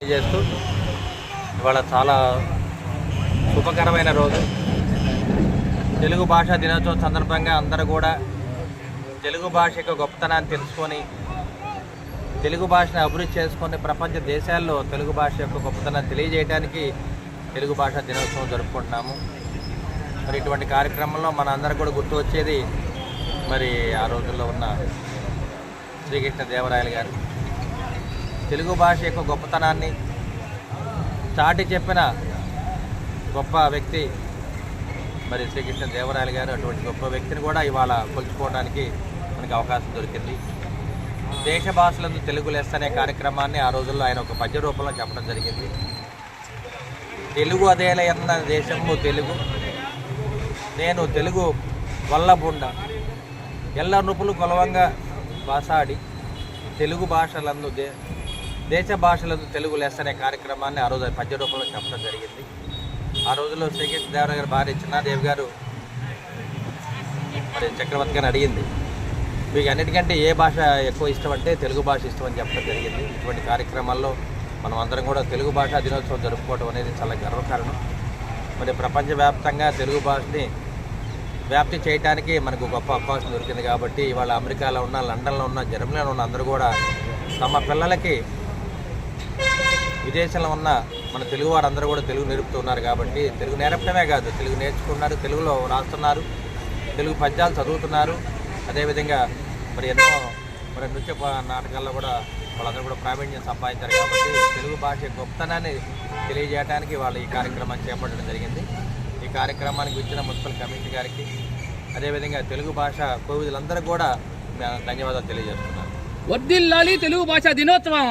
చేస్తూ ఇవాళ చాలా శుభకరమైన రోజు. తెలుగు భాషా దినోత్సవం సందర్భంగా అందరూ కూడా తెలుగు భాష యొక్క గొప్పతనాన్ని తెలుసుకొని తెలుగు భాషను అభివృద్ధి చేసుకొని ప్రపంచ దేశాల్లో తెలుగు భాష యొక్క గొప్పతనాన్ని తెలియజేయడానికి తెలుగు భాషా దినోత్సవం జరుపుకుంటున్నాము. మరి ఇటువంటి కార్యక్రమంలో మన అందరూ కూడా గుర్తు వచ్చేది మరి ఆ రోజుల్లో ఉన్న శ్రీకృష్ణ దేవరాయలు గారు. తెలుగు భాష యొక్క గొప్పతనాన్ని చాటి చెప్పిన గొప్ప వ్యక్తి మరి శ్రీకృష్ణ దేవరాయలు గారు అటువంటి గొప్ప వ్యక్తిని కూడా ఇవాళ కొలుచుకోవడానికి మనకి అవకాశం దొరికింది. దేశ భాషలందు తెలుగు లెస్ అనే కార్యక్రమాన్ని ఆ రోజుల్లో ఆయన ఒక పద్య రూపంలో చెప్పడం జరిగింది. తెలుగు అదేల ఎన్న దేశము తెలుగు. నేను తెలుగు వల్లబుండ ఎల్ల నృపులు కొలవంగా భాషాడి తెలుగు భాషలందు దే దేశ భాషలందు తెలుగు లెస్ అనే కార్యక్రమాన్ని ఆ రోజు పద్య రూపంలో చెప్పడం జరిగింది. ఆ రోజుల్లో శ్రీకృష్ణ దేవరాయ గారి భార్య చిన్నాదేవి గారు మరి చక్రవర్తి గారిని అడిగింది మీకు అన్నిటికంటే ఏ భాష ఎక్కువ ఇష్టం అంటే తెలుగు భాష ఇష్టం అని చెప్పడం జరిగింది. ఇటువంటి కార్యక్రమాల్లో మనం అందరం కూడా తెలుగు భాష దినోత్సవం జరుపుకోవడం అనేది చాలా గర్వకారణం. మరి ప్రపంచవ్యాప్తంగా తెలుగు భాషని వ్యాప్తి చేయడానికి మనకు గొప్ప అవకాశం దొరికింది కాబట్టి ఇవాళ అమెరికాలో ఉన్న లండన్లో ఉన్న జర్మనీలో ఉన్న అందరూ కూడా తమ పిల్లలకి విదేశంలో ఉన్న మన తెలుగు వారందరూ కూడా తెలుగు నేర్పుతున్నారు కాబట్టి తెలుగు నేర్పడమే కాదు తెలుగు నేర్చుకున్నారు తెలుగులో రాస్తున్నారు తెలుగు పద్యాలు చదువుతున్నారు. అదేవిధంగా మరి ఎన్నో మరి నృత్య నాటకాల్లో కూడా వాళ్ళందరూ కూడా ప్రావీణ్యం సంపాదించారు కాబట్టి తెలుగు భాష గొప్పతనాన్ని తెలియజేయడానికి వాళ్ళు ఈ కార్యక్రమాన్ని చేపట్టడం జరిగింది. ఈ కార్యక్రమానికి ఇచ్చిన మున్సిపల్ కమిటీ గారికి అదేవిధంగా తెలుగు భాష కోవిధులందరూ కూడా ధన్యవాదాలు తెలియజేస్తున్నాను. వర్దిల్లాలి తెలుగు భాష దినోత్సవం!